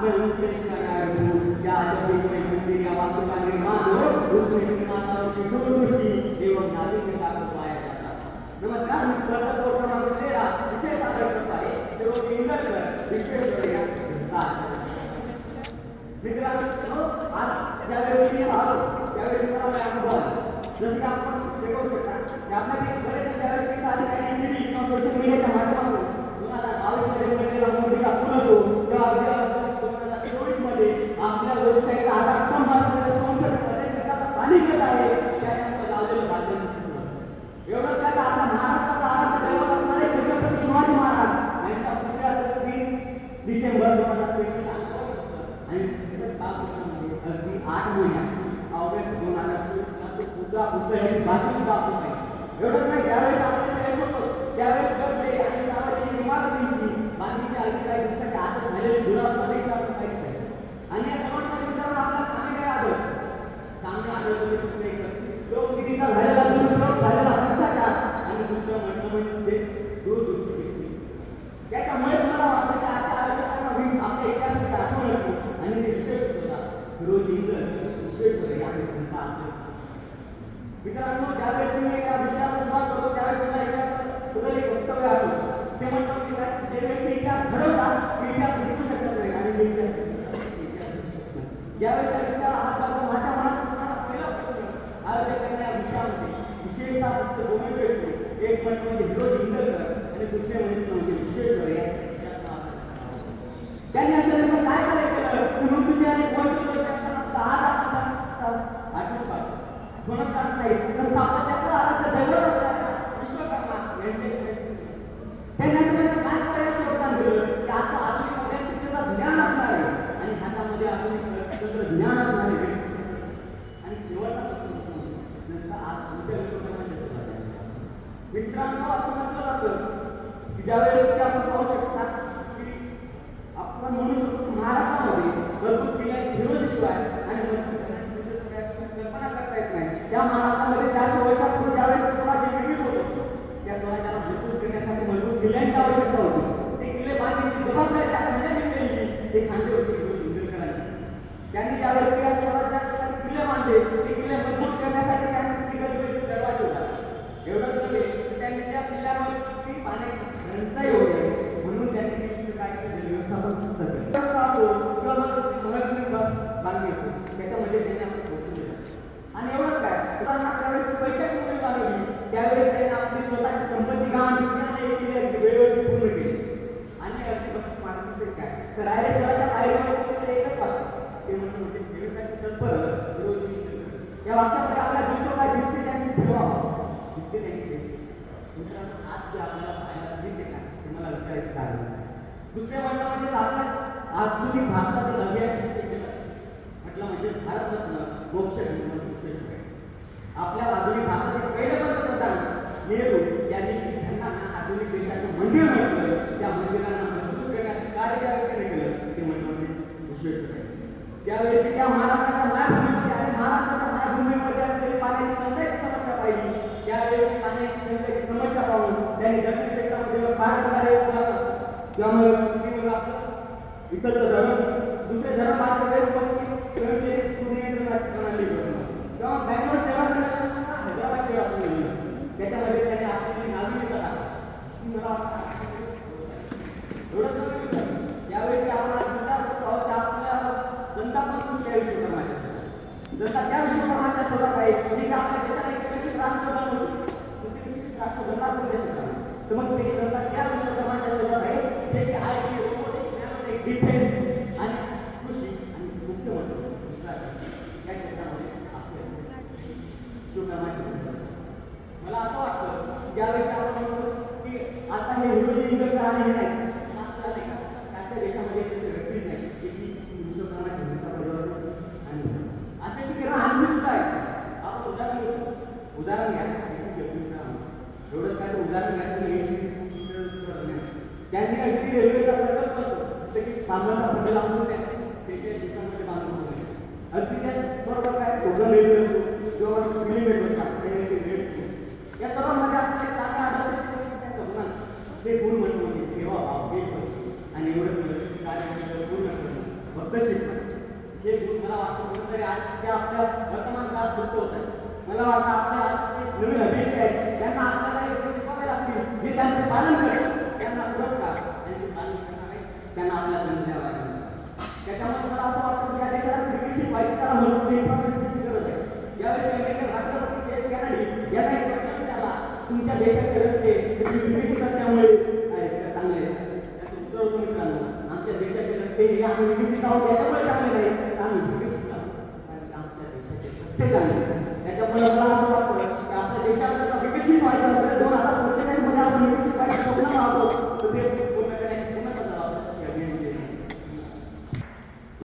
संदेश करणार ज्या जगदीश मंदिर या वास्तुका निर्माण हो उसमें निर्माताओं की दूरदृष्टी एवं नागरिकता को पाया जाता है नमस्कार मी स्पर्धक कोरोना विषया विषय सादर करत आहे सर्व इंग्रज विश्वेश्वर या मित्रांनो आज ज्यावेळी मी आलो त्यावेळी मला काय अनुभव आला. जसं की आपण हे करू शकता की आपल्याला एक बरेच ज्यावेळेस मी आधी काही इंजिनिअरिंग किंवा सोशल मीडियाच्या माध्यमातून दोन हजार बावीसमध्ये घडलेला मोदीचा पूल होतो तेव्हा अगदी दोन हजार चोवीसमध्ये आपल्या लोकशाहीचा आधारस्तंभ असलेल्या संसदेमध्ये शेताचं पाणी घेत आहे त्याच्यामध्ये लावलेलं बांधलं एवढंच काय तर आपल्या महाराष्ट्राचा आराध्य दैवत असणारे छत्रपती शिवाजी महाराज यांच्या पुतळ्याचं तीन डिसेंबर दोन हजार तेवीस आणि म्हणजे अगदी आठ महिन्यात ऑगस्ट दोन हजार चोवीस तो पुतळा बातमी सुद्धा आपण पाहिजे एवढंच नाही त्यावेळेस आपण प्रयत्न करतो त्यावेळेस गडबडे आणि सामाजिक इमारतींची बांधणीची अगदी काही दिवसाच्या आत झालेली दुरावस्था देखील आपण पाहिजे आणि या समाजामध्ये मित्रांनो आपल्याला सामने काय आढळतं सामने म्हणजे आढळतं ते फक्त एकच लोकनिधीचा झालेला दुरुपयोग झालेला भ्रष्टाचार आणि दुसरं म्हटलं म्हणजे दूरदृष्टी व्यक्ती त्याच्यामुळे मला वाटतं की आजच्या आयोजकांना वीज आपल्या इतिहासाची आठवण असते आणि ते विशेष होता रोज इंग्रज विश्वेश्वर मित्रांनो ज्यावेळेस मी या विषयाला सुरुवात करतो त्यावेळेस मला एका सुद्धा एक वक्तव्य आठवतं ते म्हणतात की जे व्यक्ती इतिहास घडवतात ते इतिहास लिहू शकत नाही आणि जे ज्यावेळेस या विषयाला हात घालतो माझ्या मनात तुम्हाला पहिला प्रश्न आयोजकांना या विषयामध्ये विशेषतः फक्त दोन्ही व्यक्ती एक म्हणजे म्हणजे हिरोज इंदरकर आणि दुसरे म्हणजे म्हणजे विश्वेश्वर या त्यांनी असं काय करायचं की मृत्यूचे आणि वैशिष्ट्य मित्रांनो असं म्हटलं जातं की ज्यावेळेस की आपण पाहू शकता की आपण म्हणू शकतो की महाराष्ट्रामध्ये भरपूर किल्ल्यांची हिरोजीशिवाय आणि मजबूत किल्ल्यांची विशेष काही अशी कल्पना करता येत नाही त्या महाराष्ट्रामध्ये चारशे वर्षापूर्वी ज्यावेळेस स्वराज्य निर्मित होत होतं, त्या स्वराज्याला मजबूत करण्यासाठी मजबूत किल्ल्यांची आवश्यकता होती. ते किल्ले बांधण्याची जबाबदारी त्या खांद्याने मिळाली. ते खांदे होते हिरोज त्यांनी ज्यावेळेस त्या स्वराज्यासाठी किल्ले बांधले. ते किल्ले मजबूत करण्यासाठी त्यांनी तिकडे दरवाजे होता एवढं नव्हे त्यांनी त्या किल्ल्यावर ती पाण्याची टंचाई होती म्हणून त्यांनी तिथे काय केलं व्यवस्थापन सुद्धा केलं. व्यवस्था असो किंवा मग महत्त्वी बांधणी असो त्याच्यामध्ये त्यांनी आपलं पोहोचून दिलं आणि एवढंच काय उदाहरणार्थ त्यावेळेस पैशाची मुली बांधली त्यावेळेस त्यांनी आपली स्वतःची संपत्ती गहाण घेतली आणि एक किल्ले वेळेवरती पूर्ण केली आणि अगदी बक्षीस मागितले काय तर डायरेक्ट शहराच्या पायरीवर एकच वाक्य ते म्हणणं म्हणजे सेवेसाठी तत्पर रोज या वाक्यामध्ये आपल्याला दिसतो काय? दिसते त्यांची सेवा. दिसते त्यांची. मित्रांनो आज जे आपल्याला पाहायला मिळते ना ते मला विचारायचं कारण आहे. दुसरे म्हणजे आपल्या आधुनिक भारतातील अभियान केलं म्हटलं म्हणजे भारतरत्न मोक्ष आपल्या आधुनिक भारताचे पहिले पंतप्रधान नेहरू यांनी त्यांना आधुनिक देशाचं मंदिर म्हटलं त्या मंदिरांना मजबूत करण्याचं कार्य ज्या व्यक्तीने केलं ते म्हटलं म्हणजे विश्वेश्वर त्यावेळेस त्या महाराष्ट्राच्या मायभूमीमध्ये असलेली पाण्याची टंचाईची समस्या पाहिली. त्यावेळेस पाण्याची टंचाईची समस्या पाहून त्यांनी दक्षिण क्षेत्रामध्ये पार करणारे किंवा मग तुम्ही आपलं इकडचं धरण दुसरे धरण पाहता वेळेस मग प्रणाली बनवली. बँगलोर हैदराबाद त्याच्यामध्ये त्यांनी आपली नागरिकता टाकली. ती मला वाटतं एवढंच नव्हे मित्रांनो, यावेळेस जे आपण आज विचार करतो आहोत ते आपल्या जनता पण त्या विश्वकर्माच्या जनता त्या विश्वकर्माच्या शोधात आहे आणि आपल्या देशाला एक विकसित राष्ट्र बनवतो ते विकसित राष्ट्र बनणार पण तर मग ते जनता त्या विश्वकर्माच्या शोधात आहे जे की आय टी रोबोटिक्स डिफेन्स आणि कृषी आणि मुख्य म्हणजे गुजरात या क्षेत्रामध्ये आपले विश्वकर्माचे जनता आहे. मला असं वाटतं ज्यावेळेस आपण म्हणतो की आता हे हिरोजी इंग्रज आणि हे नाही असं झालंय का त्याच्या देशामध्ये तसे व्यक्तीच नाही की ती विश्वकर्माची भूमिका बजावतो आणि असे ठिकाणी आणखी सुद्धा आहे आपण उदाहरण घेऊ शकतो उदाहरण घ्या एक जगदीश राम. एवढंच काय तर उदाहरण घ्या तर हे त्यांनी अगदी रेल्वेचा प्रकल्प असतो जसं की सांबरचा आपण त्या बांधून त्या बरोबर काय कोकण किंवा या सर्वांमध्ये आपल्याला एक चांगला ते म्हणजे गुण म्हणतो म्हणजे सेवा भाव आणि एवढंच कार्य पूर्ण करणं फक्त शिकणं जे गुण मला वाटतं तरी आज आपल्या वर्तमान काळात लुप्त मला वाटतं आपल्या नवीन अभिनेते आहेत त्यांना आपल्याला एक गोष्ट शिकवावे लागतील जे त्यांचं पालन करतात त्यांना आपल्याकडून द्यावा लागेल त्याच्यामुळे मला असं वाटतं की देशाला क्रिकेट शिकवायची त्याला म्हणून ते पण क्रिकेटची गरज आहे. यावेळेस अमेरिकन राष्ट्रपती ते कॅनडी यांना एक प्रश्न विचारला तुमच्या देशात गरज ते क्रिकेट शिकत असल्यामुळे चांगले त्याचं आमच्या देशात रस्ते हे आम्ही विकसित आहोत त्याच्यामुळे चांगले नाही आम्ही विकसित आहोत आमच्या देशाचे रस्ते त्याच्यामुळे मला असं वाटतं की आपल्या देशाला विकसित व्हायचं